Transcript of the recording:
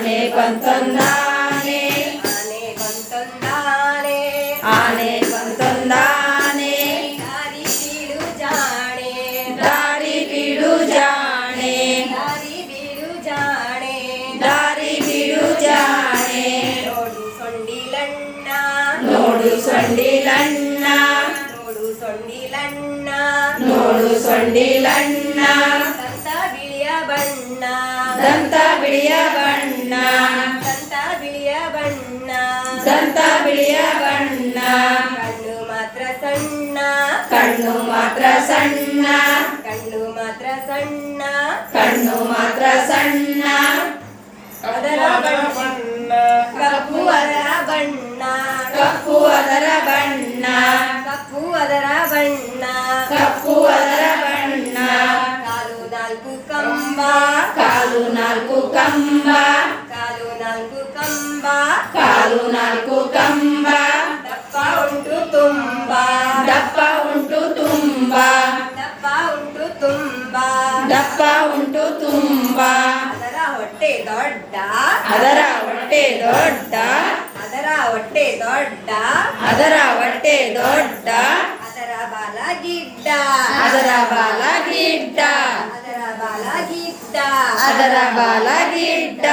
ಆನೆ ಬಂತೊಂದಾನೆ ಆನೆ ಬಂತೊಂದಾನೆ ಆನೆ ಬಂತೊಂದಾನೆ ದಾರಿ ಬೀಡು ಜಾಣೆ ದಾರಿ ಬಿಡು ಜಾಣೆ ದಾರಿ ಬೀಡು ಜಾಣೆ ದಾರಿ ಬಿಡು ಜಾಣೆ ನೋಡು ಸೊಂಡಿಲಣ್ಣ ನೋಡು ಸೊಂಡಿಲಣ್ಣ ನೋಡು ಸೊಂಡಿಲಣ್ಣ ನೋಡು ಸೊಂಡಿಲಣ್ಣ ದಂತ ಬಿಳಿಯ ಬಣ್ಣ ದಂತ ಬಿಳಿಯ ಬಣ್ಣ ದಂತ ಬಿಳಿಯ ಬಣ್ಣ ದಂತ ಬಿಳಿಯ ಬಣ್ಣ ಕಣ್ಣು ಮಾತ್ರ ಸಣ್ಣ ಕಣ್ಣು ಮಾತ್ರ ಸಣ್ಣ ಕಣ್ಣು ಮಾತ್ರ ಸಣ್ಣ ಕಣ್ಣು ಮಾತ್ರ ಸಣ್ಣ ಅದರ ಬಣ್ಣ ಕಪ್ಪು ಅದರ ಬಣ್ಣ ಕಪ್ಪು ಅದರ ಬಣ್ಣ ಕಪ್ಪು ಅದರ ಬಣ್ಣ ಕಪ್ಪು ಅದರ ಬಣ್ಣ ಕಾಲು ನಾಲ್ಕು ಕಂಬ ಕಾಲು ನಾಲ್ಕು ಕಂಬ ಕಾಲು ನಾಲ್ಕು ಕಂಬ ಕಾಲು ನಾಲ್ಕು ಕಂಬ ದಪ್ಪ ಉಂಟು ತುಂಬ ದಪ್ಪ ಉಂಟು ತುಂಬ ದಪ್ಪ ಉಂಟು ತುಂಬ ದಪ್ಪ ಉಂಟು ತುಂಬ ಅದರ ಹೊಟ್ಟೆ ದೊಡ್ಡ ಅದರ ಹೊಟ್ಟೆ ದೊಡ್ಡ ಅದರ ಹೊಟ್ಟೆ ದೊಡ್ಡ ಅದರ ಹೊಟ್ಟೆ ದೊಡ್ಡ ಅದರ ಬಾಲ ಗಿಡ್ಡ ಅದರ ಬಾಲ ಗಿಡ್ಡ ಅದರ ಬಾಲ ಗಿಡ್ಡ ಅದರ ಬಾಲ ಗಿಡ್ಡ